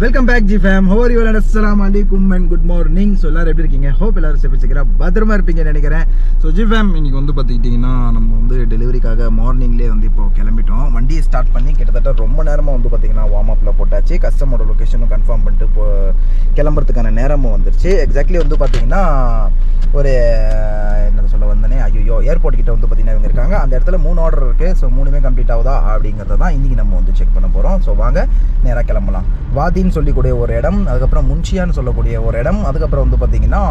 Welcome back G Fame how're you அஸ்லாம் அலிகும் and good morning so எல்லாரும் எப்படி இருக்கீங்க? ஹோப் எல்லாரும் சேஃப் வச்சுக்கிறா பத்திரமா இருப்பீங்கன்னு நினைக்கிறேன். ஸோ ஜி ஃபேம் இன்னைக்கு வந்து பார்த்துக்கிட்டிங்கன்னா நம்ம வந்து டெலிவரிக்காக மார்னிங்லேயே வந்து இப்போ கிளம்பிட்டோம். வண்டியை ஸ்டார்ட் பண்ணி கிட்டத்தட்ட ரொம்ப நேரமாக வந்து பார்த்திங்கன்னா வார்ம் அப்பில் போட்டாச்சு. கஸ்டமரோட லொக்கேஷனும் கன்ஃபார்ம் பண்ணிட்டு இப்போ கிளம்புறதுக்கான நேரமும் வந்துருச்சு. எக்ஸாக்ட்லி வந்து பார்த்திங்கன்னா ஒரு என்ன சொல்ல வந்தனே? ஐயோ ஏர்போர்ட் கிட்ட வந்து பார்த்திங்கன்னா இவங்க இருக்காங்க. அந்த இடத்துல மூணு ஆர்டர் இருக்குது ஸோ மூணுமே கம்ப்ளீட் ஆகுதா அப்படிங்கிறத தான் இன்றைக்கி நம்ம வந்து செக் பண்ண போகிறோம் ஸோ வாங்க நேராக கிளம்பலாம். வாதின்னு சொல்லக்கூடிய ஒரு இடம் அதுக்கப்புறம் முன்ஷியான்னு சொல்லக்கூடிய ஒரு இடம் அதுக்கப்புறம் வந்து பார்த்திங்கன்னா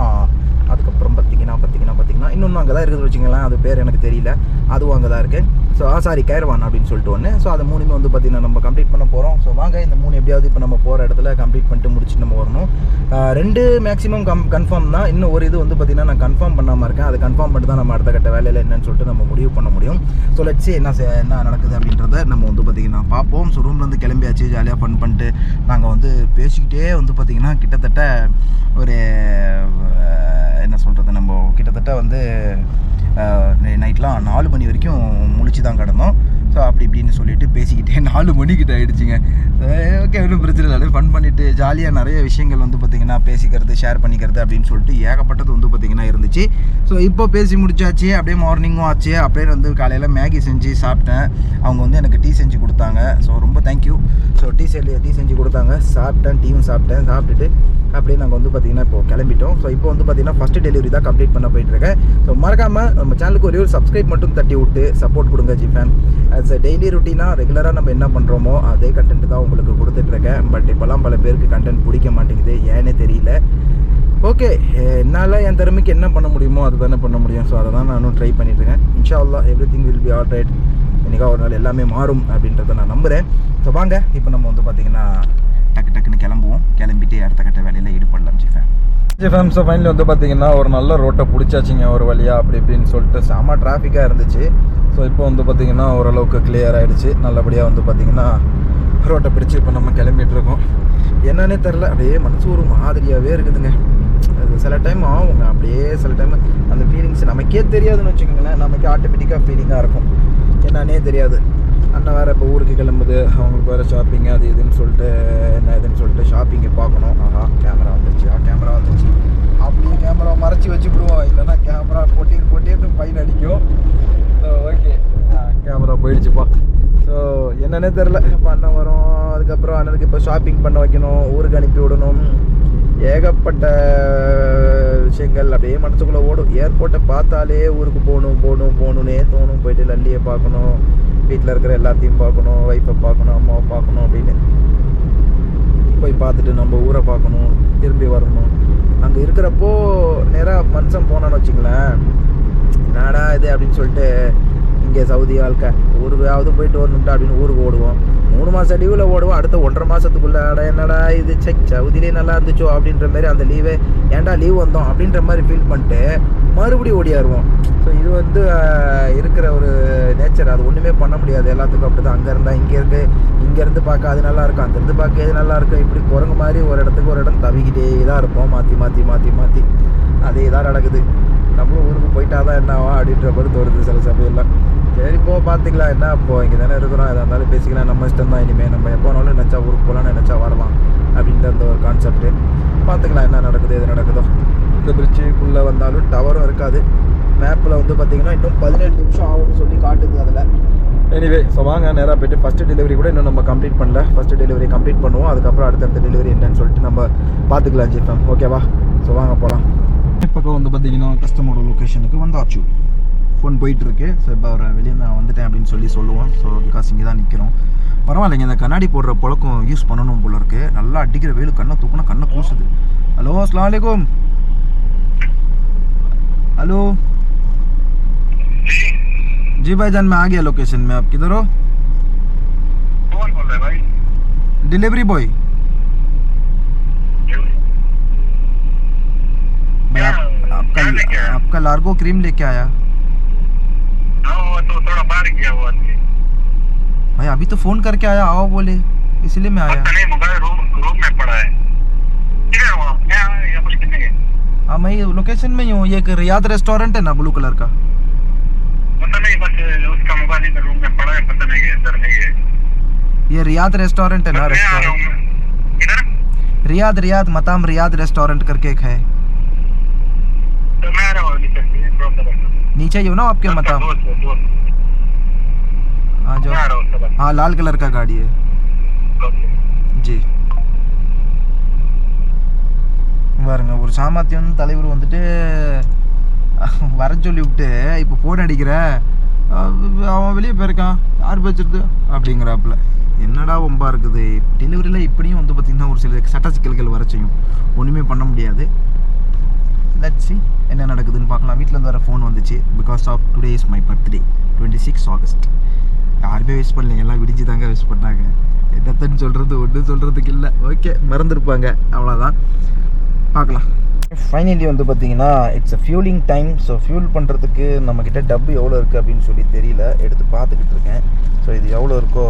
அதுக்கப்புறம் பார்த்தீங்கன்னா பார்த்தீங்கன்னா பார்த்தீங்கன்னா இன்னொன்று அங்கே தான் இருக்குது வச்சுங்களேன் அது பேர் எனக்கு தெரியல. அதுவும் அங்கே தான் இருக்குது ஸோ ஆ சாரி கேர்வான் அப்படின்னு சொல்லிட்டு ஒன்று ஸோ அது மூணுமே வந்து பார்த்திங்கன்னா நம்ம கம்ப்ளீட் பண்ண போகிறோம் ஸோ வாங்க இந்த மூணு எப்படியாவது இப்போ நம்ம போகிற இடத்துல கம்ப்ளீட் பண்ணிட்டு முடிச்சு நம்ம வரணும். ரெண்டு மேக்ஸிமம் கம் கன்ஃபார்ம் தான். இன்னும் ஒரு இது வந்து பார்த்திங்கன்னா நான் கன்ஃபார்ம் பண்ணாமல் இருக்கேன். அது கன்ஃபார்ம் பண்ணிட்டு தான் நம்ம அடுத்த கட்ட வேலையில் என்னன்னு சொல்லிட்டு நம்ம முடிவு பண்ண முடியும். ஸோ லட்சி என்ன என்ன நடக்குது அப்படின்றத நம்ம வந்து பார்த்திங்கன்னா பார்ப்போம். ஸோ ரூம்லேருந்து கிளம்பியாச்சு. ஜாலியாக ஃபன் பண்ணிட்டு நாங்கள் வந்து பேசிக்கிட்டே வந்து பார்த்திங்கன்னா கிட்டத்தட்ட ஒரு என்ன சொல்கிறது நம்ம கிட்டத்தட்ட வந்து நைட்லாம் நாலு மணி வரைக்கும் முழிச்சு தான் கிடந்தோம். ஸோ அப்படி இப்படின்னு சொல்லிட்டு பேசிக்கிட்டே நாலு மணிக்கிட்ட ஆகிடுச்சிங்க ஓகே ஒன்றும் பிரச்சனை இல்லை. ஃபன் பண்ணிவிட்டு ஜாலியாக நிறைய விஷயங்கள் வந்து பார்த்திங்கன்னா பேசிக்கிறது ஷேர் பண்ணிக்கிறது அப்படின்னு சொல்லிட்டு ஏகப்பட்டது வந்து பார்த்திங்கன்னா இருந்துச்சு. ஸோ இப்போ பேசி முடிச்சாச்சு. அப்படியே மார்னிங்கும் ஆச்சு. அப்படியே வந்து காலையில் மேகி செஞ்சு சாப்பிட்டேன். அவங்க வந்து எனக்கு டீ செஞ்சு கொடுத்தாங்க. ஸோ ரொம்ப தேங்க்யூ ஸோ டீ செல்லி டீ செஞ்சு கொடுத்தாங்க. சாப்பிட்டேன் டீயும் சாப்பிட்டேன். சாப்பிட்டுட்டு அப்படியே நாங்கள் வந்து பார்த்திங்கன்னா இப்போ கிளம்பிட்டோம். ஸோ இப்போ வந்து பார்த்திங்கன்னா ஃபஸ்ட்டு டெலிவரி தான் கம்ப்ளீட் பண்ண போயிட்டுருக்கேன். ஸோ மறக்காமல் நம்ம சேனலுக்கு ஒரே ஒரு சப்ஸ்கிரைப் மட்டும் தட்டி விட்டு சப்போர்ட் கொடுங்க ஜிஃபேன் ஆஸ் அ டெய்லி ருட்டீனாக ரெகுலராக நம்ம என்ன பண்ணுறோமோ அதே கண்டென்ட் தான் உங்களுக்கு கொடுத்துட்ருக்கேன் பட் இப்போலாம் பல பேருக்கு கண்டென்ட் பிடிக்க மாட்டேங்குது ஏன்னே தெரியல. ஓகே என்னால் என் திறமைக்கு என்ன பண்ண முடியுமோ அதை தானே பண்ண முடியும். ஸோ அதை தான் நானும் ட்ரை பண்ணிட்டுருக்கேன். இன்ஷா அல்லா everything will be all right என்றைக்கா ஒரு நாள் எல்லாமே மாறும் அப்படின்றத நான் நம்புகிறேன் ஸோ வாங்க இப்போ நம்ம வந்து பார்த்திங்கன்னா டக்கு டக்குன்னு கிளம்புவோம். கிளம்பிட்டு அடுத்த கட்ட வேலையில் ஈடுபடலாம் ஜிஃபேன் ஜிஃபேம் ஸோ ஃபைனலி வந்து பார்த்தீங்கன்னா ஒரு நல்ல ரோட்டை பிடிச்சாச்சிங்க ஒரு வழியாக அப்படி இப்படின்னு சொல்லிட்டு செம டிராஃபிக்காக இருந்துச்சு. ஸோ இப்போ வந்து பார்த்தீங்கன்னா ஓரளவுக்கு கிளியர் ஆகிடுச்சு நல்லபடியாக வந்து பார்த்தீங்கன்னா ரோட்டை பிடிச்சி இப்போ நம்ம கிளம்பிட்டு இருக்கோம். என்னன்னே தெரில அப்படியே மனசு ஒரு மாதிரியாகவே இருக்குதுங்க. அது சில டைம் ஆகுங்க அப்படியே சில டைம் அந்த ஃபீலிங்ஸ் நமக்கே தெரியாதுன்னு வச்சுக்கோங்களேன். நமக்கு ஆட்டோமேட்டிக்காக ஃபீலிங்காக இருக்கும். என்னன்னே தெரியாது. அண்ணன் வேறு இப்போ ஊருக்கு கிளம்புது. அவங்களுக்கு வேறு ஷாப்பிங் அது இதுன்னு சொல்லிட்டு என்ன இதுன்னு சொல்லிட்டு ஷாப்பிங்கை பார்க்கணும். ஆஹா கேமரா வந்துருச்சு. ஆ கேமரா வந்துருச்சு. அப்படியே கேமரா மறைச்சி வச்சுக்கிடுவோம். இல்லைன்னா கேமரா கொட்டிட்டு கொட்டிட்டு ஃபைன் அடிக்கும். ஸோ ஓகே கேமரா போயிடுச்சுப்பா ஸோ என்னன்னே தெரில இப்போ அண்ணன் வரும். அதுக்கப்புறம் அண்ணனுக்கு இப்போ ஷாப்பிங் பண்ண வைக்கணும். ஊருக்கு அனுப்பி விடணும். ஏகப்பட்ட விஷயங்கள் அப்படியே மனசுக்குள்ளே ஓடும். ஏர்போர்ட்டை பார்த்தாலே ஊருக்கு போகணும் போகணும் போகணுன்னே தோணும். போயிட்டு லல்லியை பார்க்கணும் வீட்டில் இருக்கிற எல்லாத்தையும் பார்க்கணும் ஒய்ஃபை பார்க்கணும் அம்மாவை பார்க்கணும் அப்படின்னு. போய் பார்த்துட்டு நம்ம ஊரை பார்க்கணும் திரும்பி வரணும். அங்கே இருக்கிறப்போ நேராக மனுஷன் போனான்னு வச்சுங்களேன். என்னடா இது அப்படின்னு சொல்லிட்டு இங்கே சவுதி ஆள்க ஊருக்காவது போயிட்டு வரணும்ட்டா அப்படின்னு ஊருக்கு ஓடுவோம். மூணு மாதம் லீவில் ஓடுவோம். அடுத்த ஒன்றரை மாதத்துக்குள்ளே அட என்னடா இது? செக் சவுதிலே நல்லா இருந்துச்சோ அப்படின்ற மாதிரி அந்த லீவே ஏன்டா லீவ் வந்தோம் அப்படின்ற மாதிரி ஃபீல் பண்ணிட்டு மறுபடியும் ஓடியாருவோம். ஸோ இது வந்து இருக்கிற ஒரு நேச்சர் அது ஒன்றுமே பண்ண முடியாது. எல்லாத்துக்கும் அப்படி தான் அங்கே இருந்தால் இங்கே இருக்கு இங்கேருந்து பார்க்க அது நல்லா இருக்கும். அங்கேருந்து பார்க்க இது நல்லா இருக்கும்? இப்படி குரங்கு மாதிரி ஒரு இடத்துக்கு ஒரு இடம் தவிக்கிட்டே தான் இருப்போம். மாற்றி மாற்றி மாற்றி மாற்றி அதே தான் நடக்குது. நம்மளும் ஊருக்கு போயிட்டா தான் என்னவா அப்படின்ற மாதிரி தோணுது சில சமயம்லாம் சரி போ பார்த்துக்கலாம் என்ன இப்போ இங்கே தானே இருக்கிறோம் எதாக இருந்தாலும் பேசிக்கலாம். நம்ம இஷ்டம் தான் இனிமேல் நம்ம எப்போ வேணாலும் நினச்சா ஊருக்கு போகலாம் நினச்சா வரலாம் அப்படின்ற அந்த ஒரு கான்செப்ட்டு பார்த்துக்கலாம் என்ன நடக்குது எது நடக்குதோ. இந்த பிரிட்ஜுக்குள்ளே வந்தாலும் டவரும் இருக்காது. மேப்பில் வந்து பார்த்தீங்கன்னா இன்னும் பதினேழு நிமிஷம் ஆகும்னு சொல்லி காட்டுது அதில். எனிவே ஸோ வாங்க நேராக போயிட்டு ஃபஸ்ட்டு டெலிவரி கூட இன்னும் நம்ம கம்ப்ளீட் பண்ணல. ஃபஸ்ட்டு டெலிவரி கம்ப்ளீட் பண்ணுவோம். அதுக்கப்புறம் அடுத்தடுத்த டெலிவரி என்னன்னு சொல்லிட்டு நம்ம பார்த்துக்கலாம் ஜிஃபம் ஓகேவா ஸோ வாங்க போகலாம் பக்கம் வந்து பார்த்தீங்கன்னா கஸ்டமரோட லொக்கேஷனுக்கு வந்தாச்சு ஃபோன் போயிட்டு இருக்கு ஸோ இப்போ அவரை வெளியே நான் வந்துட்டேன் அப்படின்னு சொல்லி சொல்லுவோம் ஸோ பிகாஸ் இங்கே தான் நிற்கிறோம் பரவாயில்லைங்க இந்த கண்ணாடி போடுற பழக்கம் யூஸ் பண்ணணும் போல இருக்கு நல்லா அடிக்கிற வெயில் கண்ணை தூக்குனா கண்ணை கூசுது ஹலோ அஸ்லாம் வலைக்கும் हेलो जी जी भाईजान मैं आ गया लोकेशन में आप किधर हो कौन बोल रहे हैं भाई डिलीवरी बॉय आपका? आपका लार्गो क्रीम लेके आया। हाँ वो तो थोड़ा बाहर गया हुआ भाई अभी तो फ़ोन करके आया आओ बोले इसलिए मैं आया। नहीं मोबाइल रूम रूम में पड़ा है। किधर हो आप या कुछ कितने के हाँ मैं लोकेशन में ही हूँ ये एक रियाद रेस्टोरेंट है ना ब्लू कलर का? पता नहीं बस उसका मोबाइल इधर रूम में पड़ा है पता नहीं कि अंदर नहीं है। ये रियाद रेस्टोरेंट है ना मैं रेस्टोरेंट इधर रियाद रियाद मताम रियाद रेस्टोरेंट करके एक है। नीचे ही हो ना आपके मताम दोस्त है, दोस्त। आ मैं आ जाओ रहा हूँ दबा के। हाँ लाल कलर का गाड़ी है ओके। ஜி பாருங்க ஒரு சாமர்த்தியம் தலைவர் வந்துட்டு வர சொல்லி விட்டு இப்போ ஃபோன் அடிக்கிற அஹ் அவன் வெளியே போயிருக்கான் யார் பேசுறது அப்படிங்கிறாப்புல என்னடா ஒம்பா இருக்குது டெலிவரியில் இப்படியும் வந்து பார்த்திங்கன்னா ஒரு சில சட்ட சிக்கல்கள் வர செய்யும் ஒன்றுமே பண்ண முடியாது லெட் சி என்ன நடக்குதுன்னு பார்க்கலாம். வீட்டில் வர ஃபோன் வந்துச்சு. Because of today is my birthday twenty six August யாருமே விஷ் பண்ணல எல்லாம் விடிஞ்சு தாங்க வேஸ்ட் பண்ணாங்க. என்னத்தன்னு சொல்கிறது ஒன்றும் சொல்கிறதுக்கு இல்லை. ஓகே மறந்துருப்பாங்க. அவ்வளோதான் பார்க்கலாம். ஃபைனலி வந்து பார்த்தீங்கன்னா it's a fuelling time so fuel பண்ணுறதுக்கு நம்மக்கிட்ட டப்பு எவ்வளோ இருக்குது அப்படின்னு சொல்லி தெரியல. எடுத்து பார்த்துக்கிட்டு இருக்கேன். ஸோ இது எவ்வளோ இருக்கோ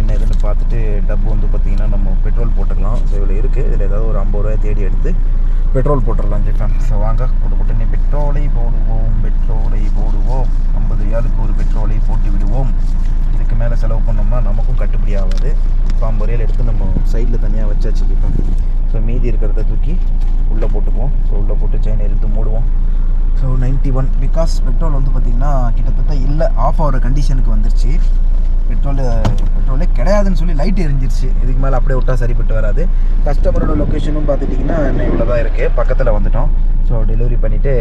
என்ன ஏதுன்னு பார்த்துட்டு டப்பு வந்து பார்த்திங்கன்னா நம்ம பெட்ரோல் போட்டுக்கலாம். ஸோ இவ்வளோ இருக்குது இதில் ஏதாவது ஒரு ஐம்பது ரூபாய் தேடி எடுத்து பெட்ரோல் போட்டுடலாம் ஜிஃபேன் ஸோ வாங்க கொடு உடனே பெட்ரோலை போடுவோம் பெட்ரோலை போடுவோம். ஐம்பது ரியாலுக்கு ஒரு பெட்ரோலை போட்டு விடுவோம். இதுக்கு மேலே செலவு பண்ணோம்னா நமக்கும் கட்டுப்படி ஆகாது. இப்போ ஐம்பது ரியால் எடுத்து நம்ம சைடில் தனியாக வச்சாச்சு ஜிஃபேன் ஸோ மீதி இருக்கிறத தூக்கி உள்ளே போட்டுக்குவோம் ஸோ உள்ளே போட்டு செயின் இழுத்து மூடுவோம். So ninety one because petrol வந்து பார்த்திங்கன்னா கிட்டத்தட்ட இல்லை ஆஃப் ஆகிற கண்டிஷனுக்கு வந்துருச்சு. பெட்ரோல் பெட்ரோலே கிடையாதுன்னு சொல்லி லைட் எரிஞ்சிருச்சு. இதுக்கு மேலே அப்படியே விட்டால் சரிப்பட்டு வராது. கஸ்டமரோட லொக்கேஷனும் பார்த்துட்டிங்கன்னா என்ன இவ்வளோ தான் இருக்குது பக்கத்தில் வந்துட்டோம். ஸோ டெலிவரி பண்ணிவிட்டு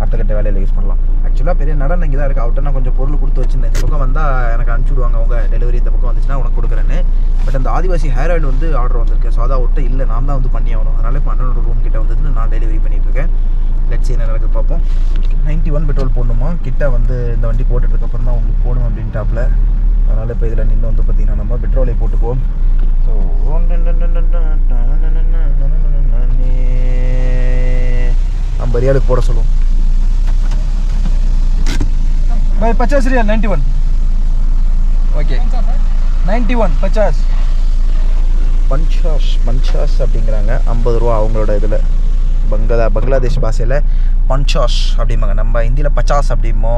அடுத்த கட்ட வேலையில் யூஸ் பண்ணலாம். ஆக்சுவலாக பெரிய நடனம் இங்கே தான் இருக்குது அவர்கிட்ட கொஞ்சம் பொருள் கொடுத்து வச்சுருந்தேன். இந்த பக்கம் வந்தால் எனக்கு அனுப்பிச்சி விடுவாங்க அவங்க டெலிவரி இந்த பக்கம் வந்துச்சுன்னா உனக்கு கொடுக்குறேன்னு. பட் அந்த ஆதிவாசி ஹேர் ஆயில் வந்து ஆர்டர் வந்திருக்கு. ஸோ அதை அவர்கிட்ட இல்லை நான் தான் வந்து பண்ணி ஆகணும். அதனால் இப்போ அண்ணனோட ரூம் கிட்ட வந்துட்டு நான் டெலிவரி பண்ணிகிட்ருக்கேன் லெட்ஸ் என்ன நடக்குது பார்ப்போம். நைன்ட்டி ஒன் பெட்ரோல் போடணுமா கிட்டே வந்து இந்த வண்டி போட்டுட்டதுக்கப்புறம் தான் உங்களுக்கு போகணும் அப்படின்ட்டாப்ல அதனால் இப்போ இதில் நின்று வந்து பார்த்திங்கன்னா நம்ம பெட்ரோலை போட்டுக்குவோம் ஸோ நம்ம ரியாலுக்கு போட சொல்லுவோம் பை பச்சாஸ் Riya ninety one okay ninety one பச்சாஸ் பஞ்சாஸ் பஞ்சாஸ் அப்படிங்கிறாங்க ஐம்பது ரூபா அவங்களோட இதில் பங்களா பங்களாதேஷ் பாஷையில் பஞ்சாஷ் அப்படிம்பாங்க. நம்ம இந்தியில் பச்சாஸ் அப்படிமோ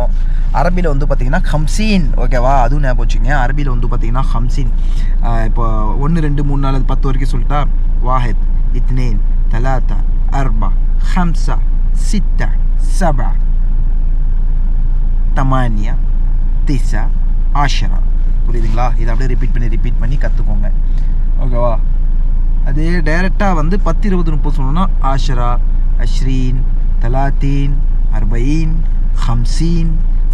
அரபியில் வந்து பார்த்திங்கன்னா ஹம்சீன் ஓகேவா? அதுவும் ஞாபகம் வச்சுங்க அரபியில் வந்து பார்த்திங்கன்னா ஹம்சீன். இப்போ ஒன்று ரெண்டு மூணு நாலு பத்து வரைக்கும் சொல்லிட்டா வாஹித் இத்னேன் தலாத்தா அர்பா ஹம்சா சித்தா சபா தமானியா திசா ஆஷரா. புரியுதுங்களா? இதை அப்படியே ரிப்பீட் பண்ணி ரிப்பீட் பண்ணி கற்றுக்கோங்க ஓகேவா? அதே டைரெக்டாக வந்து பத்து இருபது முப்பது சொல்லணும்னா ஆஷரா அஷ்ரீன் தலாத்தீன் அர்பயின் ஹம்சீன்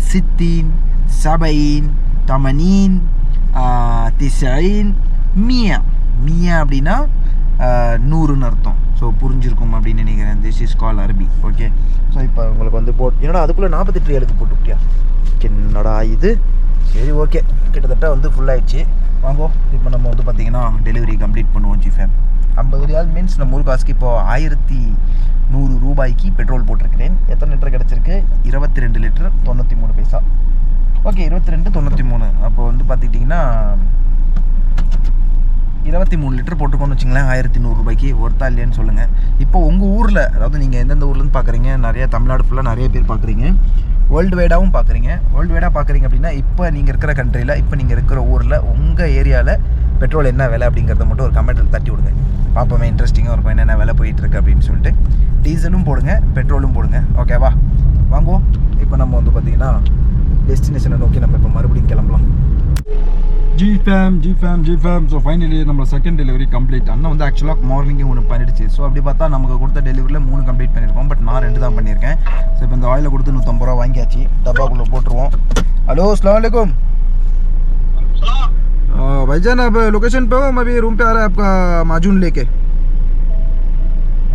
சித்தீன் சபையின் தமனீன் திசைன் மியா. மியா அப்படின்னா நூறுன்னு அர்த்தம். ஸோ புரிஞ்சிருக்கும் அப்படின்னு நினைக்கிறேன். திஸ் இஸ் கால் அரபி. ஓகே ஸோ இப்போ உங்களுக்கு வந்து போட் என்னடா அதுக்குள்ளே நாற்பத்தெட்டு ரியாலுக்கு போட்டுவிட்டியா என்னடா இது? சரி ஓகே கிட்டத்தட்ட வந்து ஃபுல்லாகிடுச்சு ஆயிடுச்சு. வாங்கோ. இப்போ நம்ம வந்து பார்த்தீங்கன்னா டெலிவரி கம்ப்ளீட் பண்ணுவோம் ஜிஃபேம் ஐம்பது ரியால் மீன்ஸ் நம்ம ஊர் காசுக்கு ஆயிரத்தி நூறு ரூபாய்க்கு பெட்ரோல் போட்டிருக்கிறேன். எத்தனை லிட்டர் கிடச்சிருக்கு? இருபத்தி ரெண்டு லிட்டர் தொண்ணூற்றி மூணு பைசா. ஓகே இருபத்தி ரெண்டு தொண்ணூற்றி மூணு அப்போ வந்து பார்த்துக்கிட்டிங்கன்னா இருபத்தி மூணு லிட்டர் போட்டுக்கோன்னு வச்சுங்களேன் ஆயிரத்தி நூறுரூபாய்க்கு ஒர்த்தா இல்லையான்னு சொல்லுங்கள் இப்போ உங்கள் ஊரில் அதாவது நீங்கள் எந்தெந்த ஊர்லேருந்து பார்க்குறீங்க நிறைய தமிழ்நாடு ஃபுல்லாக நிறைய பேர் பார்க்குறீங்க வேர்ல்டு வைடாகவும் பார்க்குறீங்க வேர்ல்டு வைடாக பார்க்குறீங்க அப்படின்னா இப்போ நீங்கள் இருக்கிற கண்ட்ரியில் இப்போ நீங்கள் இருக்கிற ஊரில் உங்கள் ஏரியாவில் பெட்ரோல் என்ன விலை அப்படிங்கிறத மட்டும் ஒரு கமெண்ட்டில் தட்டி விடுங்க. பார்ப்போமே இன்ட்ரெஸ்டிங்காக இருக்கும் என்னென்ன விலை போயிட்டுருக்கு அப்படின்னு சொல்லிட்டு. டீசலும் போடுங்க பெட்ரோலும் போடுங்க. ஓகேவா வாங்குவோம். இப்போ நம்ம வந்து பார்த்திங்கன்னா டெஸ்டினேஷனை நோக்கி நம்ம இப்போ மறுபடியும் கிளம்பலாம் G fame G fame G fame so finally நம்ம செகண்ட் டெலிவரி கம்ப்ளீட் அண்ணன் வந்து ஆக்சுவலாக மார்னிங்கே ஒன்று பண்ணிடுச்சு ஸோ அப்படி பார்த்தா நமக்கு கொடுத்த டெலிவரியில் மூணு கம்ப்ளீட் பண்ணியிருக்கோம் பட் நான் ரெண்டு தான் பண்ணியிருக்கேன் ஸோ இப்போ இந்த ஆயிலை கொடுத்து நூற்றம்பது ரூபா வாங்கியாச்சு டப்பாக்குள்ளே போட்டுருவோம் ஹலோ அஸ்லாம் வலைக்கும் भाईजान अब लोकेशन पे हो हम अभी रूम पे आ रहा है आपका माजून लेके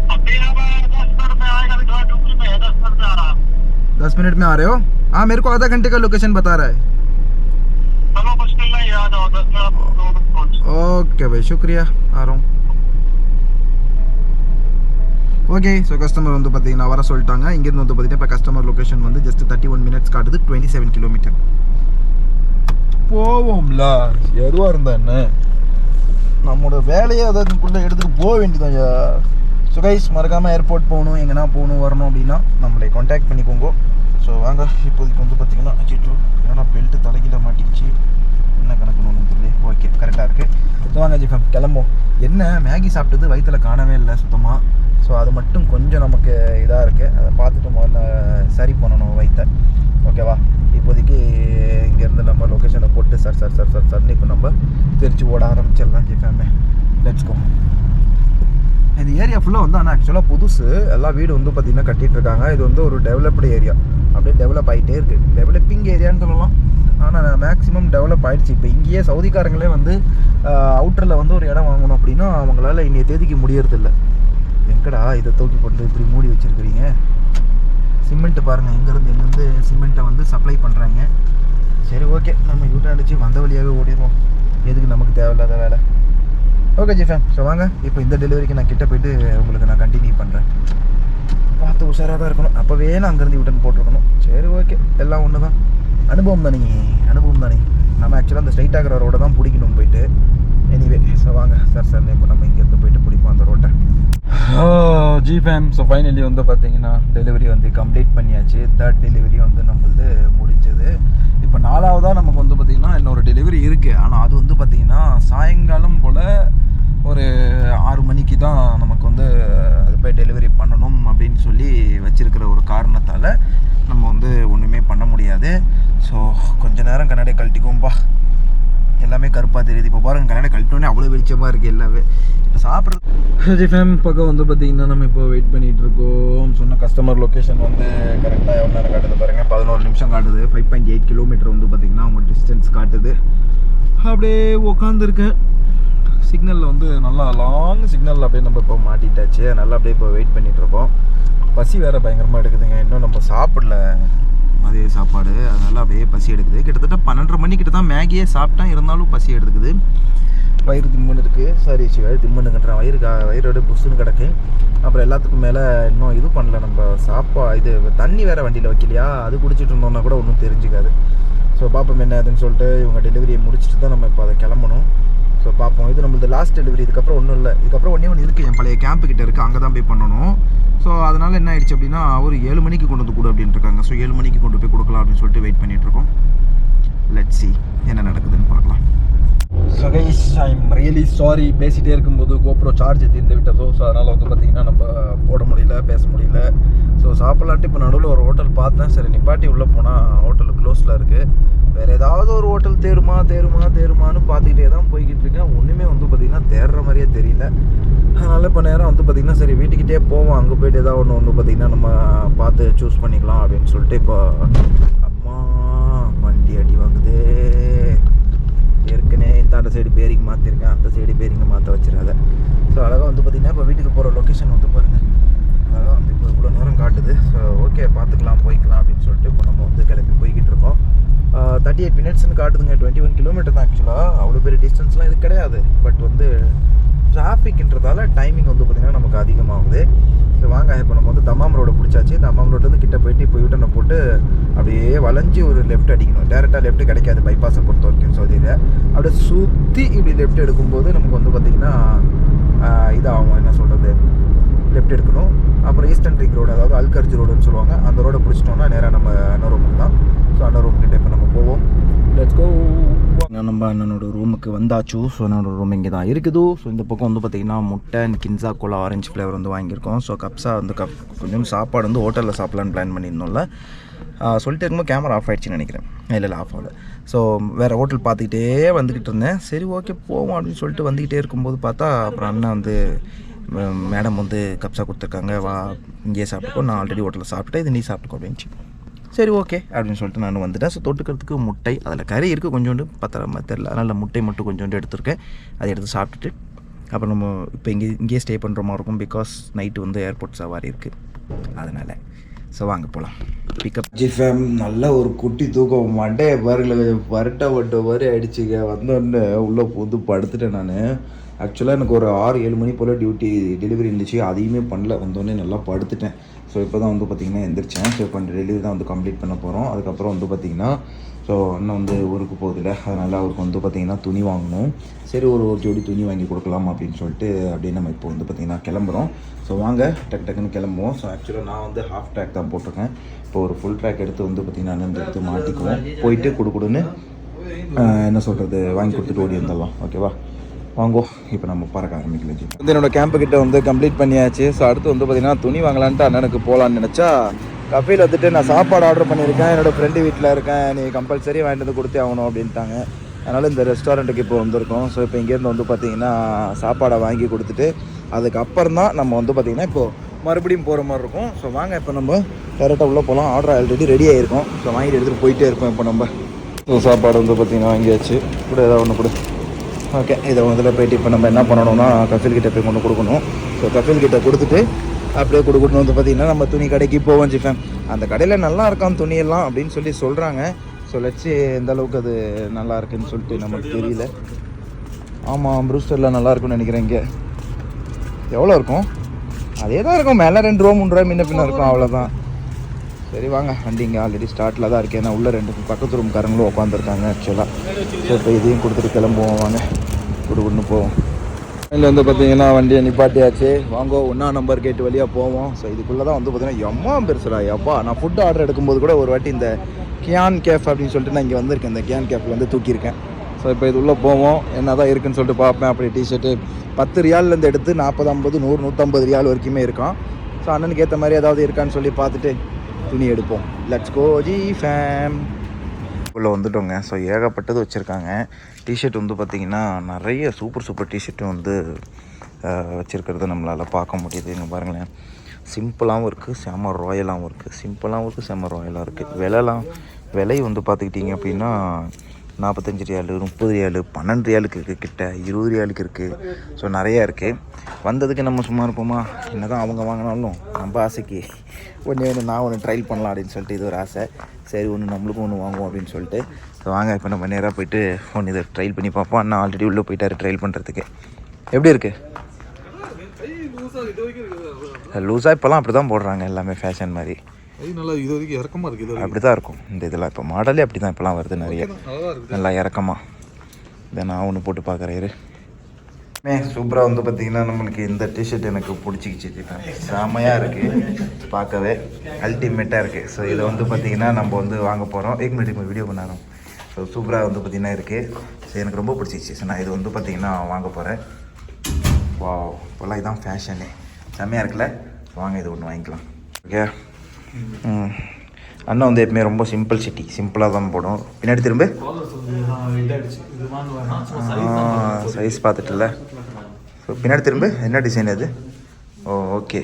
अभी अब दस मिनट में आएगा अभी थोड़ा ड्यूटी में है दस मिनट में आ रहा है दस मिनट में आ रहे हो हाँ मेरे को आधा घंटे का लोकेशन बता रहा है चलो मुश्किल नहीं है, आ जाओ दस मिनट दो मिनट पहुंच okay bye சுக்ரியா ஆரோம் okay so customer வந்து பார்த்தீங்கன்னா வர சொல்லிட்டாங்க இங்கேருந்து வந்து பார்த்தீங்கன்னா இப்போ கஸ்டமர் லொக்கேஷன் வந்து ஜஸ்ட் தேர்ட்டி ஒன் மினிட்ஸ் காட்டுது டுவெண்ட்டி செவன் கிலோமீட்டர் போவோம்ல எதுவாக இருந்தா என்ன நம்மளோட வேலையை அதுக்குள்ளே எடுத்துகிட்டு போக வேண்டியதான்யா ஸோ கைஸ் மறக்காமல் ஏர்போர்ட் போகணும் எங்கன்னா போகணும் வரணும் அப்படின்னா நம்மளை காண்டாக்ட் பண்ணிக்கோங்க ஸோ வாங்க இப்போதைக்கு வந்து பார்த்தீங்கன்னா அச்சிட்டோ ஏன்னா பெல்ட்டு தலைகீழ மாட்டிக்கிச்சு என்ன கணக்குன்னு சொல்லி தெரியல ஓகே கரெக்டாக இருக்குது ஸோ வாங்க ஜிஃபம் கிளம்போம் என்ன மேகி சாப்பிட்டது வயிற்றில் காணவே இல்லை சுத்தமாக ஸோ அது மட்டும் கொஞ்சம் நமக்கு இதாக இருக்குது அதை பார்த்துட்டு முதல்ல சரி பண்ணணும் வயிற்ற ஓகேவா இப்போதைக்கு இங்கேருந்து நம்ம லொக்கேஷனை போட்டு சார் சார் சார் சார் சார்னு இப்போ நம்ம திருச்சி ஓட ஆரம்பிச்சிடலாம் ஜிஃபேமே லெட்ஸ் கோ இந்த ஏரியா ஃபுல்லாக வந்து ஆனால் ஆக்சுவலாக புதுசு. எல்லா வீடு வந்து பார்த்திங்கன்னா கட்டிகிட்டு இருக்காங்க. இது வந்து ஒரு டெவலப்டு ஏரியா அப்படியே டெவலப் ஆகிட்டே இருக்குது டெவலப்பிங் ஏரியான்னு சொல்லலாம். ஆனால் மேக்ஸிமம் டெவலப் ஆகிடுச்சு இப்போ இங்கேயே சவுதிக்காரங்களே வந்து அவுட்டரில் வந்து ஒரு இடம் வாங்கணும் அப்படின்னா அவங்களால இன்னைய தேதிக்கு முடியறதில்ல. எங்கடா இதை தூக்கி போட்டு இப்படி மூடி வச்சுருக்கிறீங்க? சிமெண்ட்டு பாருங்கள் எங்கேருந்து எங்கேருந்து சிமெண்ட்டை வந்து சப்ளை பண்ணுறாங்க சரி ஓகே நம்ம யூட்டன் அடித்து வந்த வழியாகவே ஓடிடுவோம். எதுக்கு நமக்கு தேவையில்லாத வேலை? ஓகே ஜிஃபேம் ஸோ வாங்க. இப்போ இந்த டெலிவரிக்கு நான் கிட்ட போயிட்டு உங்களுக்கு நான் கண்டினியூ பண்ணுறேன் பார்த்து உஷாராக தான் இருக்கணும். அப்போவே நான் அங்கேருந்து யூட்டன் போட்டிருக்கணும். சரி ஓகே எல்லாம் ஒன்று தான் அனுபவம் தானே அனுபவம் தானே. நம்ம ஆக்சுவலாக அந்த ஸ்ட்ரைட் ஆகிற ரோட தான் பிடிக்கணும் போயிட்டு. எனிவே ஸோ வாங்க சார் சார் இப்போ நம்ம இங்கேருந்து போயிட்டு பிடிப்போம் அந்த ரோட்டை ஜி ஃபேம் ஸோ ஃபைனலி வந்து பார்த்தீங்கன்னா டெலிவரி வந்து கம்ப்ளீட் பண்ணியாச்சு. தேர்ட் டெலிவரி வந்து நம்மளது முடிஞ்சது. இப்போ நாலாவதாக நமக்கு வந்து பார்த்திங்கன்னா இன்னொரு டெலிவரி இருக்குது ஆனால் அது வந்து பார்த்திங்கன்னா சாயங்காலம் போல் ஒரு ஆறு மணிக்கு தான் நமக்கு வந்து அது போய் டெலிவரி பண்ணணும் அப்படின்னு சொல்லி வச்சிருக்கிற ஒரு காரணத்தால் நம்ம வந்து ஒன்றுமே பண்ண முடியாது. ஸோ கொஞ்ச நேரம் கண்ணாடியை கழட்டிக்குவோம்ப்பா எல்லாமே கருப்பாக தெரியுது. இப்போ பாருங்க கல்யாணம் கழட்டினோடனே அவ்வளோ வெளிச்சமாக இருக்குது எல்லாமே. இப்போ சாப்பிட்றது ஜி ஃபேம் பக்கம் வந்து பார்த்தீங்கன்னா நம்ம இப்போ வெயிட் பண்ணிகிட்டு இருக்கோம். சொன்ன கஸ்டமர் லொக்கேஷன் வந்து கரெக்டாக எவ்வளோ நேரம் காட்டுது பாருங்கள் பதினோரு நிமிஷம் காட்டுது. ஃபைவ் பாயிண்ட் எயிட் கிலோமீட்டர் வந்து பார்த்திங்கன்னா அவங்க டிஸ்டன்ஸ் காட்டுது. அப்படியே உட்காந்துருக்கேன் சிக்னலில் வந்து நல்லா லாங் சிக்னலில் அப்படியே நம்ம இப்போ மாட்டிட்டாச்சு. நல்லா அப்படியே இப்போ வெயிட் பண்ணிகிட்ருக்கோம் பசி வேறு பயங்கரமாக எடுக்குதுங்க. இன்னும் நம்ம சாப்பிடல. மதிய சாப்பாடு. அதனால் அப்படியே பசி எடுக்குது. கிட்டத்தட்ட பன்னெண்டரை மணிக்கிட்ட தான் மேகியே சாப்பிட்டேன் இருந்தாலும் பசி எடுக்குது. வயிறு திம்முன்னு இருக்குது சாரி சி வயிறு திம்முனுங்கன்ற வயிறு கா- வயிறோட புஷ்ஷுன்னு கிடக்கு. அப்புறம் எல்லாத்துக்கும் மேலே இன்னும் இது பண்ணல. நம்ம சாப்பா இது தண்ணி வேறு வண்டியில் வைக்கலையா? அது குடிச்சிட்டு இருந்தோம்னா கூட ஒன்றும் தெரிஞ்சுக்காது. ஸோ பார்ப்போம் என்ன அதுன்னு சொல்லிட்டு இவங்க டெலிவரியை முடிச்சுட்டு தான் நம்ம இப்போ அதை கிளம்பணும். ஸோ பார்ப்போம். இது நம்மளது லாஸ்ட் டெலிவரி இதுக்கப்புறம் ஒன்றும் இல்லை. இதுக்கப்புறம் ஒன்றே ஒன்று இருக்குது என் பழைய கேம்ப் கிட்ட இருக்குது அங்கே தான் போய் பண்ணணும். ஸோ அதனால் என்ன ஆயிடுச்சு அப்படின்னா ஒரு ஏழு மணிக்கு கொண்டு வந்து கொடு அப்படின்ட்டு இருக்காங்க. ஸோ ஏழு மணிக்கு கொண்டு போய் கொடுக்கலாம் அப்படின்னு சொல்லிட்டு வெயிட் பண்ணிகிட்ருக்கோம் லெட் சி என்ன நடக்குதுன்னு பார்க்கலாம். So guys I'm really sorry பேசிகிட்டே இருக்கும்போது கோப்ரோ சார்ஜ் தீர்ந்து விட்டதோ ஸோ அதனால் வந்து பார்த்திங்கன்னா நம்ம போட முடியல பேச முடியல. ஸோ சாப்பிட்லாட்டு இப்போ நடுவில் ஒரு ஹோட்டல் பார்த்தேன். சரி நிப்பாட்டி உள்ளே போனால் ஹோட்டல் க்ளோஸில் இருக்குது ஹோட்டல் தேருமா தேருமா தேருமான்னு பார்த்துக்கிட்டே தான் போய்கிட்டு இருக்கேன். ஒன்றுமே வந்து பார்த்திங்கன்னா தேடுற மாதிரியே தெரியல. அதனால் இப்போ நேரம் வந்து பார்த்திங்கன்னா சரி வீட்டுக்கிட்டே போவோம். அங்கே போயிட்டு ஏதாவது ஒன்று வந்து பார்த்திங்கன்னா நம்ம பார்த்து சூஸ் பண்ணிக்கலாம் அப்படின்னு சொல்லிட்டு இப்போ அம்மா வண்டி அடி வாங்குதே. ஏற்கனவே இந்த சைடு பேரிங் மாற்றிருக்கேன் அந்த சைடு பேரிங்கை மாற்ற வச்சிடாத. ஸோ அழகாக வந்து பார்த்திங்கன்னா இப்போ வீட்டுக்கு போகிற லொக்கேஷன் வந்து பாருங்கள் அழகாக வந்து இப்போ இவ்வளோ நேரம் காட்டுது. ஸோ ஓகே பார்த்துக்கலாம் போய்க்கலாம் அப்படின்னு சொல்லிட்டு இப்போ நம்ம வந்து கிளம்பி போய்கிட்டு இருக்கோம். தேர்ட்டி எயிட் மினிட்ஸ்னு காட்டுதுங்க. டுவெண்ட்டி ஒன் கிலோமீட்டர் தான் ஆக்சுவலாக அவ்வளோ பெரிய டிஸ்டன்ஸ்லாம் இது கிடையாது. பட் வந்து டிராஃபிக்ன்றதால டைமிங் வந்து பார்த்திங்கன்னா நமக்கு அதிகமாகுது. ஸோ வாங்க. இப்போ நம்ம வந்து தமாம் ரோடு பிடிச்சாச்சு. தமாம் ரோட்லேருந்து கிட்ட போயிட்டு இப்போ யூட்டனை போட்டு அப்படியே வளைஞ்சி ஒரு லெஃப்ட் அடிக்கணும். டேரெக்டாக லெஃப்ட் கிடைக்காது. பைபாஸை பொறுத்த வரைக்கும் சவுதியில் அப்படியே சுற்றி இப்படி லெஃப்ட் எடுக்கும்போது நமக்கு வந்து பார்த்திங்கன்னா இதாகும். என்ன சொல்கிறது லெஃப்ட் எடுக்கணும். அப்புறம் ஈஸ்டர்ன் ரிங் ரோடு அதாவது அல்கர்ஜி ரோடுன்னு சொல்லுவாங்க. அந்த ரோடை பிடிச்சிட்டோம்னா நேராக நம்ம அண்ணன் ரூமுக்கு தான். ஸோ அண்ணன் ரூம் கிட்ட இப்போ நம்ம போவோம். லெட்ஸ் கோ நம்ம அண்ணனோட ரூமுக்கு வந்தாச்சு. ஸோ என்னோட ரூம் இங்கே தான் இருக்குது. ஸோ இந்த பக்கம் வந்து பார்த்திங்கன்னா முட்டை and Kinza cola orange flavour வந்து வாங்கியிருக்கோம். ஸோ கப்ஸா வந்து கப் கொஞ்சம் சாப்பாடு வந்து ஹோட்டலில் சாப்பிட்லான்னு பிளான் பண்ணியிருந்தோம்ல. சொல்லிட்டு இருக்கும்போது கேமரா ஆஃப் ஆயிடுச்சுன்னு நினைக்கிறேன். இல்லை இல்லை ஆஃப் ஆகல. ஸோ வேறு ஹோட்டல் பார்த்துக்கிட்டே வந்துக்கிட்டு இருந்தேன். சரி ஓகே போவோம் அப்படின்னு சொல்லிட்டு வந்துக்கிட்டே இருக்கும்போது பார்த்தா அப்புறம் அண்ணன் வந்து மேடம் வந்து கப்ஸா கொடுத்துருக்காங்க. வா இங்கேயே சாப்பிட்டுக்கோ. நான் ஆல்ரெடி ஹோட்டலில் சாப்பிட்டேன் இது நீ சாப்பிட்டுக்கோ அப்படின்ச்சு சரி ஓகே அப்படின்னு சொல்லிட்டு நான் வந்துட்டேன். ஸோ தொட்டுக்கிறதுக்கு முட்டை அதில் கறி இருக்குது கொஞ்சோண்டு பத்திரமா தெரில அதனால் முட்டை மட்டும் கொஞ்சோண்டு எடுத்திருக்கேன். அதை எடுத்து சாப்பிட்டுட்டு அப்புறம் நம்ம இப்போ இங்கே இங்கேயே ஸ்டே பண்ணுற மாதிரி இருக்கும். பிகாஸ் நைட்டு வந்து ஏர்போர்ட் சவாரி இருக்குது அதனால். ஸோ வாங்க போகலாம் பிக்கப் ஜிஃபேம் நல்ல ஒரு குட்டி தூக்கம். மண்டையை பாருங்கள வரட்ட வட்ட மாதிரி அடிச்சுங்க வந்தோடனே உள்ளே புது படுத்துட்டேன் நான். ஆக்சுவலாக எனக்கு ஒரு ஆறு ஏழு மணி போல் டியூட்டி டெலிவரி இருந்துச்சு. அதையுமே பண்ணல. வந்தோடனே நல்லா படுத்துட்டேன். ஸோ இப்போ தான் வந்து பார்த்திங்கன்னா எந்திரிச்சேன். ஸோ இப்போ டெலிவரி தான் வந்து கம்ப்ளீட் பண்ண போகிறோம் அதுக்கப்புறம் வந்து பார்த்திங்கன்னா ஸோ அண்ணன் வந்து ஊருக்கு போகுதுல அதனால் அவருக்கு வந்து பார்த்திங்கன்னா துணி வாங்கணும். சரி ஒரு ஒரு ஜோடி துணி வாங்கி கொடுக்கலாம் அப்படின்னு சொல்லிட்டு அப்படியே நம்ம இப்போ வந்து பார்த்திங்கன்னா கிளம்புறோம். ஸோ வாங்க டக்கு டக்குன்னு கிளம்புவோம். ஸோ ஆக்சுவலாக நான் வந்து ஹாஃப் ட்ராக் தான் போட்டிருக்கேன். இப்போ ஒரு ஃபுல் ட்ராக் எடுத்து வந்து பார்த்திங்கன்னா அண்ணன் எடுத்து மாட்டிக்குவோம். போயிட்டு குடு என்ன சொல்கிறது வாங்கி கொடுத்துட்டு ஓடி வந்துடலாம். ஓகேவா வாங்கோ இப்போ நம்ம பறக்க ஆரம்பிக்கலாம் ஜி. வந்து என்னோட கேம்ப்பு கிட்ட வந்து கம்ப்ளீட் பண்ணியாச்சு. ஸோ அடுத்து வந்து பார்த்தீங்கன்னா துணி வாங்கலான்ட்டு அண்ணனுக்கு போகலான்னு நினச்சா கஃபீல் வந்துட்டு நான் சாப்பாடு ஆர்டர் பண்ணியிருக்கேன். என்னோட ஃப்ரெண்டு வீட்டில் இருக்கேன். நீ கம்பல்சரி வாங்கிட்டு வந்து கொடுத்தே ஆகணும் அப்படின்ட்டாங்க. அதனால் இந்த ரெஸ்டாரண்ட்டுக்கு இப்போ வந்திருக்கோம். ஸோ இப்போ இங்கேருந்து வந்து பார்த்தீங்கன்னா சாப்பாடை வாங்கி கொடுத்துட்டு அதுக்கப்புறம் தான் நம்ம வந்து பார்த்தீங்கன்னா இப்போது மறுபடியும் போகிற மாதிரி இருக்கும். ஸோ வாங்க இப்போ நம்ம டேரெக்டாக உள்ளே போகலாம் ஆர்டர் ஆல்ரெடி ரெடி ஆகிருக்கும் ஸோ வாங்கிட்டு எடுத்துகிட்டு போயிட்டே இருக்கோம் இப்போ நம்ம. ஸோ சாப்பாடு வந்து பார்த்தீங்கன்னா வாங்கியாச்சு. கூட ஏதாவது ஒன்று கொடு. ஓகே இதை முதல்ல போயிட்டு இப்போ நம்ம என்ன பண்ணணும்னா கஃபில் கிட்ட போய் கொண்டு கொடுக்கணும். ஸோ கஃபில் கிட்ட கொடுத்துட்டு அப்படியே கொடுக்கணும் வந்து பார்த்தீங்கன்னா நம்ம துணி கடைக்கு போவோம் ஜிஃபேன் அந்த கடையில் நல்லா இருக்கான் துணியெல்லாம் அப்படின்னு சொல்லி சொல்கிறாங்க ஸோ லட்சி எந்த அளவுக்கு அது நல்லா இருக்குன்னு சொல்லிட்டு நமக்கு தெரியல. ஆமாம் ப்ரூஸ்டரில் நல்லா இருக்கும்னு நினைக்கிறேன் இங்கே. எவ்வளோ இருக்கும்? அதே தான் இருக்கும். மேலே ரெண்டு ரூபா மூணு ரூபா முன்ன பின்ன இருக்கும் அவ்வளோதான் சரி வாங்க. வண்டி இங்கே ஆல்ரெடி ஸ்டார்ட்டில் தான் இருக்கேன் ஏன்னா உள்ள ரெண்டு பக்கத்து ரூம்காரங்களும் உட்காந்துருக்காங்க ஆக்சுவலாக ஸோ இப்போ இதையும் கொடுத்துட்டு கிளம்புவோம். வாங்க. குடுகுடுன்னு போவோம். இதில் வந்து பார்த்தீங்கன்னா வண்டியை நிப்பாட்டியாச்சு. வாங்கோ ஒன்றா நம்பர் கேட் வழியாக போவோம். ஸோ இதுக்குள்ளே தான் வந்து பார்த்தீங்கன்னா எம்மா பெருசுடா. எப்பா நான் ஃபுட் ஆர்டர் எடுக்கும்போது கூட ஒரு வாட்டி இந்த கியான் கேஃப் அப்படின்னு சொல்லிட்டு நான் இங்கே வந்திருக்கேன். இந்த கியான் கேஃபில் வந்து தூக்கியிருக்கேன். ஸோ இப்போ இது உள்ளே போவோம். என்ன தான் இருக்குன்னு சொல்லிட்டு பார்ப்பேன். அப்படி டிஷர்ட்டு பத்து ரியால்லேருந்து எடுத்து நாற்பது ஐம்பது நூறு நூற்றம்பது ரியால் வரைக்குமே இருக்கும் ஸோ அண்ணனுக்கு ஏற்ற மாதிரி ஏதாவது இருக்கான்னு சொல்லி பார்த்துட்டு துணி எடுப்போம். லட்ஸ் கோ ஜி ஃபேம் உள்ளே வந்துட்டோங்க. ஸோ ஏகப்பட்டது வச்சுருக்காங்க. டிஷர்ட் வந்து பார்த்திங்கன்னா நிறைய சூப்பர் சூப்பர் டிஷர்ட்டும் வந்து வச்சுருக்கிறது நம்மளால் பார்க்க முடியுது இங்கே பாருங்களேன். சிம்பிளாகவும் இருக்குது செம ராயலாகவும் இருக்குது சிம்பிளாகவும் இருக்குது செம ராயலாக இருக்குது விலைலாம் விலை வந்து பார்த்துக்கிட்டிங்க அப்படின்னா நாற்பத்தஞ்சு ரியாலு முப்பது ரியாலு பன்னெண்டு ரியாலுக்கு இருக்குது கிட்ட இருபது ரியாலுக்கு இருக்குது ஸோ நிறையா இருக்குது வந்ததுக்கு நம்ம சும்மா இருப்போமா? என்ன தான் அவங்க வாங்கினாலும் நம்ம ஆசைக்கு. ஒன்று ஒன்று நான் ஒன்று ட்ரைல் பண்ணலாம் அப்படின்னு சொல்லிட்டு இது ஒரு ஆசை. சரி ஒன்று நம்மளுக்கும் ஒன்று வாங்குவோம் அப்படின்னு சொல்லிட்டு. ஸோ வாங்க இப்போ நம்ம நேராக போயிட்டு ஒன்று இதை ட்ரைல் பண்ணி பார்ப்போம். அண்ணா ஆல்ரெடி உள்ளே போயிட்டாரு ட்ரைல் பண்ணுறதுக்கு எப்படி இருக்குது லூஸாக இப்போலாம் அப்படி தான் போடுறாங்க எல்லாமே ஃபேஷன் மாதிரி. நல்லா இது வரைக்கும் இறக்கமாக இருக்குது அப்படி தான் இருக்கும். இந்த இதெல்லாம் இப்போ மாடலே அப்படி தான் இப்போலாம் வருது நிறைய. நல்லா இருக்குது நல்லா இறக்கமா. இதை நான் ஒன்று போட்டு பார்க்குறேன் சூப்பராக வந்து பார்த்தீங்கன்னா நம்மளுக்கு இந்த டிஷர்ட் எனக்கு பிடிச்சிக்கிச்சு செமையாக இருக்குது பார்க்கவே அல்டிமேட்டாக இருக்குது ஸோ இதை வந்து பார்த்தீங்கன்னா நம்ம வந்து வாங்க போகிறோம் ஏக் மினிட் வீடியோ பண்ணணும் ஸோ சூப்பராக வந்து பார்த்தீங்கன்னா இருக்குது ஸோ எனக்கு ரொம்ப பிடிச்சிச்சு ஸோ நான் இது வந்து பார்த்தீங்கன்னா வாங்க போகிறேன் வா இப்போல்லாம் இதுதான் ஃபேஷனு செம்மையாக இருக்குல்ல? வாங்க இது ஒன்று வாங்கிக்கலாம். ஓகே ம். அண்ணன் வந்து எப்பவுமே ரொம்ப சிம்பிள் சிட்டி சிம்பிளாக தான் போடும். பின்னாடி திரும்ப. சைஸ் பார்த்துட்டுல ஸோ பின்னாடி திரும்ப. என்ன டிசைன் அது? ஓ ஓகே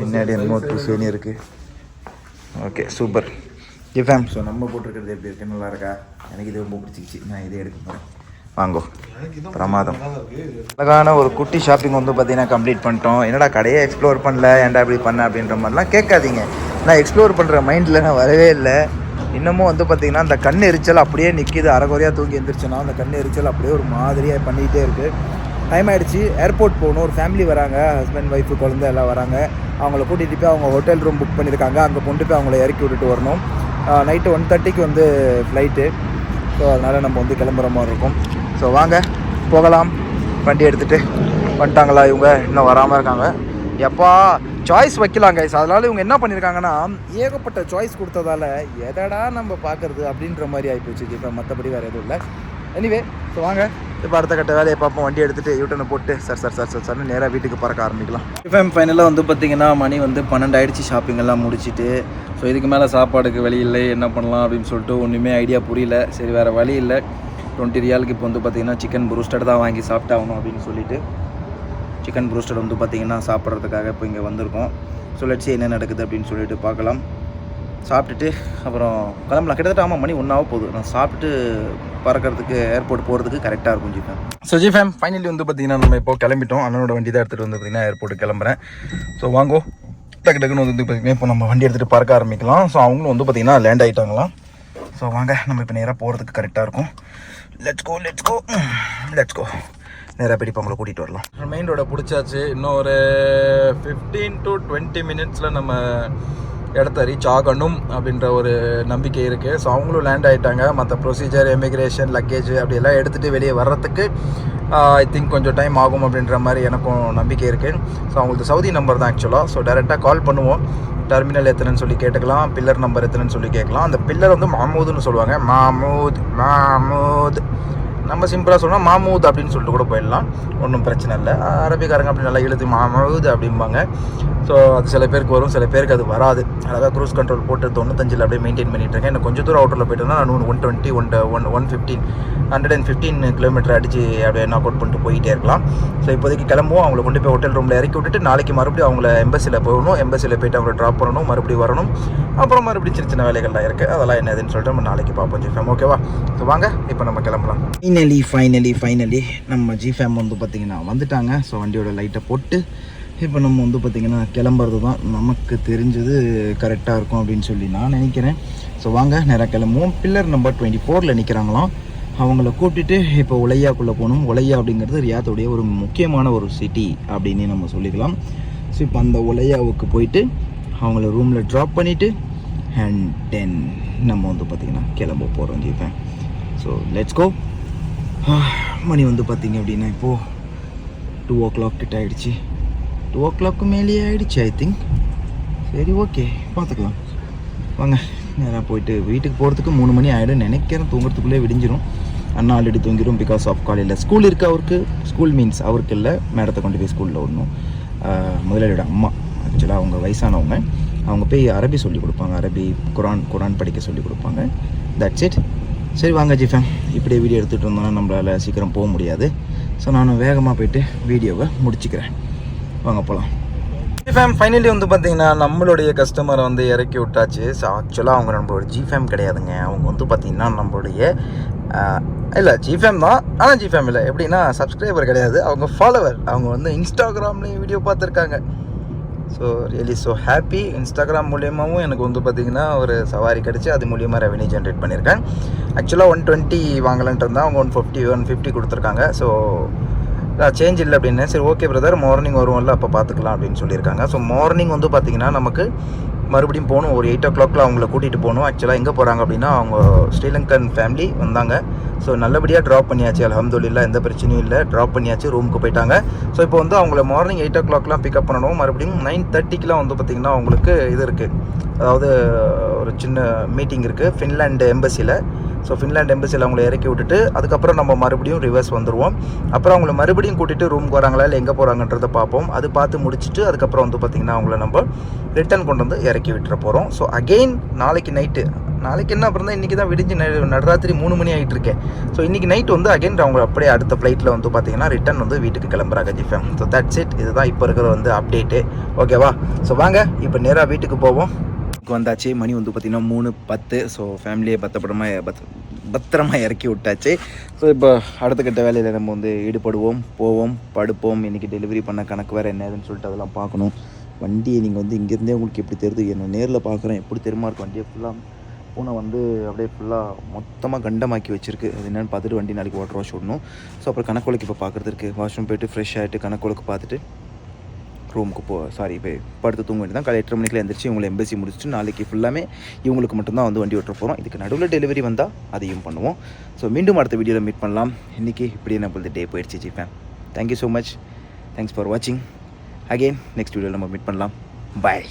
பின்னாடி என்னமோ டிசைன் இருக்குது ஓகே சூப்பர் ஃபேம் ஸோ நம்ம போட்டிருக்கிறது எப்படி இருக்குது நல்லா இருக்கா? எனக்கு இது ரொம்ப பிடிச்சிக்கிச்சு நான் இதே எடுக்க போகிறேன் வாங்கோ. பிரமாதம். அழகான ஒரு குட்டி ஷாப்பிங் வந்து பார்த்தீங்கன்னா கம்ப்ளீட் பண்ணிட்டோம். என்னடா கடையே எக்ஸ்ப்ளோர் பண்ணல ஏன்டா இப்படி பண்ண அப்படின்ற மாதிரிலாம் கேட்காதீங்க. நான் எக்ஸ்ப்ளோர் பண்ணுற மைண்டில் நான் வரவே இல்லை. இன்னமும் வந்து பார்த்திங்கன்னா அந்த கண் எரிச்சல் அப்படியே நிற்கிது அரைகுறையாக தூங்கி எந்திரிச்சுன்னா அந்த கண் எரிச்சல் அப்படியே ஒரு மாதிரியாக பண்ணிக்கிட்டே இருக்குது டைம் ஆகிடுச்சு ஏர்போர்ட் போகணும். ஒரு ஃபேமிலி வராங்க. ஹஸ்பண்ட் ஒய்ஃபு குழந்தை எல்லாம் வராங்க. அவங்கள கூட்டிகிட்டு போய் அவங்க ஹோட்டல் ரூம் புக் பண்ணியிருக்காங்க. அங்கே கொண்டு போய் அவங்கள இறக்கி விட்டுட்டு வரணும். நைட்டு ஒன் தேர்ட்டிக்கு வந்து ஃப்ளைட்டு ஸோ அதனால் நம்ம வந்து கிளம்புற மாதிரி இருக்கும். ஸோ வாங்க போகலாம். வண்டி எடுத்துகிட்டு வந்துட்டாங்களா இவங்க? இன்னும் வராமல் இருக்காங்க. எப்பா சாய்ஸ் வைக்கலாம் கைஸ் அதனால் இவங்க என்ன பண்ணியிருக்காங்கன்னா ஏகப்பட்ட சாய்ஸ் கொடுத்ததால எதடா நம்ம பார்க்கறது அப்படின்ற மாதிரி ஆகிப்போச்சு இப்போ மற்றபடி வேறு எதுவும் இல்லை. எனிவே ஸோ வாங்க. இப்போ அடுத்த கட்ட வேலையை பார்ப்போம். வண்டி எடுத்துகிட்டு யூட்டனை போட்டு சார் சார் சார் சார் சார்னு நேராக வீட்டுக்கு பறக்க ஆரம்பிக்கலாம். இப்போ ஃபைனலாக வந்து பார்த்தீங்கன்னா மணி வந்து பன்னெண்டு ஆயிடுச்சு ஷாப்பிங் எல்லாம் முடிச்சிட்டு. ஸோ இதுக்கு மேலே சாப்பாடுக்கு வழி இல்லை. என்ன பண்ணலாம் அப்படின்னு சொல்லிட்டு ஒன்றுமே ஐடியா புரியல. சரி வேறு வழி இல்லை. டுவெண்ட்டி ரியாலுக்கு இப்போ வந்து பார்த்தீங்கன்னா சிக்கன் ப்ரூஸ்டட் தான் வாங்கி சாப்பிட்டாகணும் அப்படின்னு சொல்லிட்டு சிக்கன் ப்ரூஸ்டட் வந்து பார்த்திங்கன்னா சாப்பிட்றதுக்காக இப்போ இங்கே வந்திருக்கோம். ஸோ லட்சி என்ன நடக்குது அப்படின்னு சொல்லிட்டு பார்க்கலாம். சாப்பிட்டுட்டு அப்புறம் கிளம்பலாம். கிட்டத்தட்ட ஆமாம் மணி ஒன்றாக போகுது. நான் சாப்பிட்டுட்டு பறக்கிறதுக்கு ஏர்போர்ட் போகிறதுக்கு கரெக்டாக இருக்கும் ஜிஃபேம் ஸோ ஜிஃபேம் ஃபைனலி வந்து பார்த்தீங்கன்னா நம்ம இப்போ கிளம்பிட்டோம். அண்ணனோட வண்டி தான் எடுத்துகிட்டு வந்து பார்த்தீங்கன்னா ஏர்போர்ட்டு கிளம்புறேன். ஸோ வாங்கோ. டக்கு டக்குன்னு வந்து பார்த்தீங்கன்னா இப்போ நம்ம வண்டி எடுத்துகிட்டு பறக்க ஆரம்பிக்கலாம். ஸோ அவங்களும் வந்து பார்த்தீங்கன்னா லேண்ட் ஆகிட்டாங்களாம் ஸோ வாங்க. நம்ம இப்போ நேராக போகிறதுக்கு கரெக்டாக இருக்கும். Let's go let's go let's go நேராக போய் இப்போ அவங்கள கூட்டிகிட்டு வரலாம் மெயின் ரோட பிடிச்சாச்சு. இன்னும் ஒரு ஃபிஃப்டீன் டு டுவெண்ட்டி மினிட்ஸில் நம்ம இடத்த ரீச் ஆகணும் அப்படின்ற ஒரு நம்பிக்கை இருக்குது ஸோ அவங்களும் லேண்ட் ஆகிட்டாங்க மற்ற ப்ரொசீஜர் எமிக்ரேஷன் லக்கேஜ் அப்படியெல்லாம் எடுத்துகிட்டு வெளியே வர்றதுக்கு ஐ திங்க் கொஞ்சம் டைம் ஆகும் அப்படின்ற மாதிரி எனக்கும் நம்பிக்கை இருக்குது ஸோ அவங்களுக்கு சவுதி நம்பர் தான் ஆக்சுவலாக ஸோ டேரெக்டாக கால் பண்ணுவோம். டெர்மினல் எத்தனைன்னு சொல்லி கேட்டுக்கலாம். பில்லர் நம்பர் எத்தனைன்னு சொல்லி கேட்கலாம். அந்த பில்லர் வந்து மாமூதுன்னு சொல்லுவாங்க. மாமூத் மாமூத். நம்ம சிம்பிளாக சொன்னால் மாமூத் அப்படின்னு சொல்லிட்டு கூட போயிடலாம். ஒன்றும் பிரச்சனை இல்லை. அரபிக்காரங்க அப்படி நல்லா இழுத்து மாமூத் அப்படிம்பாங்க. ஸோ அது சில பேருக்கு வரும் சில பேருக்கு அது வராது. அழகாக க்ரூஸ் கண்ட்ரோல் போட்டு தொண்ணூத்தஞ்சில் அப்படியே மெயின்டைன் பண்ணிட்டு இருக்கேன். எனக்கு கொஞ்சம் தூரம் அவுட்டரில் போயிட்டோம்னா நான் one twenty one one one fifteen hundred and fifteen kilometre அடிச்சு அப்படியே நாக் அவுட் பண்ணிட்டு போயிட்டே இருக்கலாம். ஸோ இப்போதைக்கு கிளம்புவோம். அவங்கள கொண்டு போய் ஹோட்டல் ரூமில் இறக்கி விட்டுட்டு நாளைக்கு மறுபடியும் அவங்கள எம்பசியில் போகணும். எம்பசியில் போயிட்டு அவங்கள ட்ராப் பண்ணணும். மறுபடியும் வரணும். அப்புறம் மறுபடியும் சின்ன சின்ன வேலைகள்லாம் இருக்குது அதெல்லாம் என்னதுன்னு சொல்லிட்டு நம்ம நாளைக்கு பார்ப்போம் ஓகேவா ஸோ வாங்க இப்போ நம்ம கிளம்பலாம். ஃபைனலி ஃபைனலி ஃபைனலி நம்ம ஜிஃபேம் வந்து பார்த்திங்கன்னா வந்துட்டாங்க. ஸோ வண்டியோட லைட்டை போட்டு இப்போ நம்ம வந்து பார்த்திங்கன்னா கிளம்புறது தான் நமக்கு தெரிஞ்சது கரெக்டாக இருக்கும் அப்படின்னு சொல்லி நான் நினைக்கிறேன். ஸோ வாங்க நேராக கிளம்புவோம். பில்லர் நம்பர் டுவெண்ட்டி ஃபோரில் நிற்கிறாங்களாம் அவங்கள கூட்டிட்டு இப்போ உலையாக்குள்ளே போகணும். உலையா அப்படிங்கிறது ரியாத்துடைய ஒரு முக்கியமான ஒரு சிட்டி அப்படின்னு நம்ம சொல்லிக்கலாம். ஸோ இப்போ அந்த உலையாவுக்கு போயிட்டு அவங்கள ரூமில் ட்ராப் பண்ணிவிட்டு அண்ட் தென் நம்ம வந்து பார்த்திங்கன்னா கிளம்ப போகிறோம் ஜீப்பேன் ஸோ லெட்ஸ் கோ மணி வந்து பார்த்திங்க அப்படின்னா இப்போது டூ ஓ கிளாக் கிட்ட ஆகிடுச்சு டூ ஓ கிளாக்கு மேலேயே ஆகிடுச்சு ஐ திங்க் சரி ஓகே பார்த்துக்கலாம். வாங்க நேராக போயிட்டு வீட்டுக்கு போகிறதுக்கு மூணு மணி ஆகிடும் நினைக்கிறேன் தூங்குறதுக்குள்ளே விடிஞ்சிரும். அண்ணா ஆல்ரெடி தூங்கிடும் பிகாஸ் ஆஃப் காலையில் ஸ்கூல் இருக்குது அவருக்கு. ஸ்கூல் மீன்ஸ் அவருக்கு இல்லை மேடத்தை கொண்டு போய் ஸ்கூலில் விடணும். முதலாளியோட அம்மா. ஆக்சுவலாக அவங்க வயசானவங்க. அவங்க போய் அரபி சொல்லி கொடுப்பாங்க. அரபி குரான் குரான் படிக்க சொல்லி கொடுப்பாங்க. தட்ஸ் இட் சரி வாங்க ஜிஃபேம் இப்படியே வீடியோ எடுத்துகிட்டு இருந்தோம்னா நம்மளால் சீக்கிரம் போக முடியாது. ஸோ நான் வேகமாக போயிட்டு வீடியோவை முடிச்சுக்கிறேன். வாங்க போகலாம் ஜிஃபேம் ஃபைனலி வந்து பார்த்தீங்கன்னா நம்மளுடைய கஸ்டமரை வந்து இறக்கி விட்டாச்சு. ஸோ ஆக்சுவலாக அவங்க நம்மளோட ஜிஃபேம் கிடையாதுங்க. அவங்க வந்து பார்த்திங்கன்னா நம்மளுடைய இல்லை ஜிஃபேம் தான். ஆனால் ஜிஃபேம் இல்லை. எப்படின்னா சப்ஸ்கிரைபர் கிடையாது. அவங்க ஃபாலோவர் அவங்க வந்து இன்ஸ்டாகிராம்லேயும் வீடியோ பார்த்துருக்காங்க. So really so happy Instagram மூலியமாகவும் எனக்கு வந்து பார்த்திங்கன்னா ஒரு சவாரி கிடச்சி. அது மூலியமாக ரெவன்யூ ஜென்ரேட் பண்ணியிருக்கேன். ஆக்சுவலாக ஒன் டுவெண்ட்டி வாங்கலான்ட்டு இருந்தால் அவங்க ஒன் ஃபிஃப்டி ஒன் ஃபிஃப்டி கொடுத்துருக்காங்க. ஸோ சேஞ்ச் இல்லை அப்படின்னு. சரி ஓகே பிரதர் மார்னிங் வருவோம்ல அப்போ பார்த்துக்கலாம் அப்படின்னு சொல்லியிருக்காங்க. ஸோ மார்னிங் வந்து பார்த்திங்கன்னா நமக்கு மறுபடியும் போகணும். ஒரு எயிட் ஓ கிளாக்ல அவங்கள கூட்டிகிட்டு போகணும். ஆக்சுவலாக எங்கே போகிறாங்க அப்படின்னா அவங்க ஸ்ரீலங்கன் ஃபேமிலி வந்தாங்க. ஸோ நல்லபடியாக ட்ராப் பண்ணியாச்சு. அலமதுல்லா எந்த பிரச்சனையும் இல்லை. ட்ராப் பண்ணியாச்சு ரூமுக்கு போயிட்டாங்க. ஸோ இப்போ வந்து அவங்கள மார்னிங் எயிட் ஓ கிளாக்லாம் பிக்கப் பண்ணணும். மறுபடியும் நைன் தேர்ட்டிக்கெலாம் வந்து பார்த்திங்கன்னா அவங்களுக்கு இது இருக்குது அதாவது சின்ன மீட்டிங் இருக்குது ஃபின்லாண்டு எம்பசியில் ஸோ ஃபின்லாண்ட் எம்பசியில் அவங்கள இறக்கி விட்டுட்டு அதுக்கப்புறம் நம்ம மறுபடியும் ரிவர்ஸ் வந்துடுவோம் அப்புறம் அவங்கள மறுபடியும் கூட்டிகிட்டு ரூமுக்கு வராங்களா இல்லை எங்கே போகிறாங்கன்றதை பார்ப்போம். அது பார்த்து முடிச்சுட்டு அதுக்கப்புறம் வந்து பார்த்திங்கன்னா அவங்கள நம்ம ரிட்டர்ன் கொண்டு வந்து இறக்கி விட்டுற போகிறோம் ஸோ அகெயின் நாளைக்கு நைட்டு நாளைக்கு என்ன அப்புறம் தான் இன்றைக்கி தான் விடிஞ்சு நடராத்திரி மூணு மணி ஆகிட்டு இருக்கேன் ஸோ இன்றைக்கி நைட் வந்து அகைன் அவங்க அப்படியே அடுத்த ஃப்ளைட்டில் வந்து பார்த்தீங்கன்னா ரிட்டன் வந்து வீட்டுக்கு கிளம்புறாங்க ஜிஃபேம் ஸோ தட்ஸ் இட் இதுதான் இப்போ இருக்கிற வந்து அப்டேட்டு ஓகேவா ஸோ வாங்க. இப்போ நேராக வீட்டுக்கு போவோம். வந்தாச்சு. மணி வந்து பார்த்திங்கன்னா மூணு பத்து. ஸோ ஃபேமிலியை பத்திரமா பத் பத்திரமா இறக்கி விட்டாச்சு. ஸோ இப்போ அடுத்த கட்ட வேலையில் நம்ம வந்து ஈடுபடுவோம் போவோம் படுப்போம். இன்றைக்கி டெலிவரி பண்ண கணக்கு வேறு என்னதுன்னு சொல்லிட்டு அதெல்லாம் பார்க்கணும். வண்டியை நீங்கள் வந்து இங்கேருந்தே உங்களுக்கு எப்படி தெரியுது? என்ன நேரில் பார்க்குறேன். எப்படி தெரியுமா இருக்கும் வண்டியை ஃபுல்லாக பூனை வந்து அப்படியே ஃபுல்லாக மொத்தமாக கண்டமாக்கி வச்சிருக்கு. அது என்னென்னு பார்த்துட்டு வண்டி நாளைக்கு வாட்டர் வாஷ் விடணும் ஸோ அப்புறம் கணக்குலைக்கு இப்போ பார்க்குறதுக்கு வாஷ்ரூம் போயிட்டு ஃப்ரெஷ் ஆகிட்டு கணக்குலுக்கு பார்த்துட்டு ரூமுக்கு போ சாரி போய் படுத்து தூங்க வேண்டியதான் காலை எட்டு மணிக்கு எந்திரிச்சு இவங்களை எம்பசி முடிச்சுட்டு நாளைக்கு ஃபுல்லாமே இவங்களுக்கு மட்டும்தான் வந்து வண்டி ஓட்டுற போகிறோம் இதுக்கு நடுவில் டெலிவரி வந்தால் அதையும் பண்ணுவோம். ஸோ மீண்டும் அடுத்த வீடியோவில் மீட் பண்ணலாம். இன்றைக்கி இப்படியே நம்மளது டே போயிடுச்சு ஜிப்பேன் thank you so much thanks for வாட்சிங் அகெயின் நெக்ஸ்ட் வீடியோவில் நம்ம மீட் பண்ணலாம். பாய்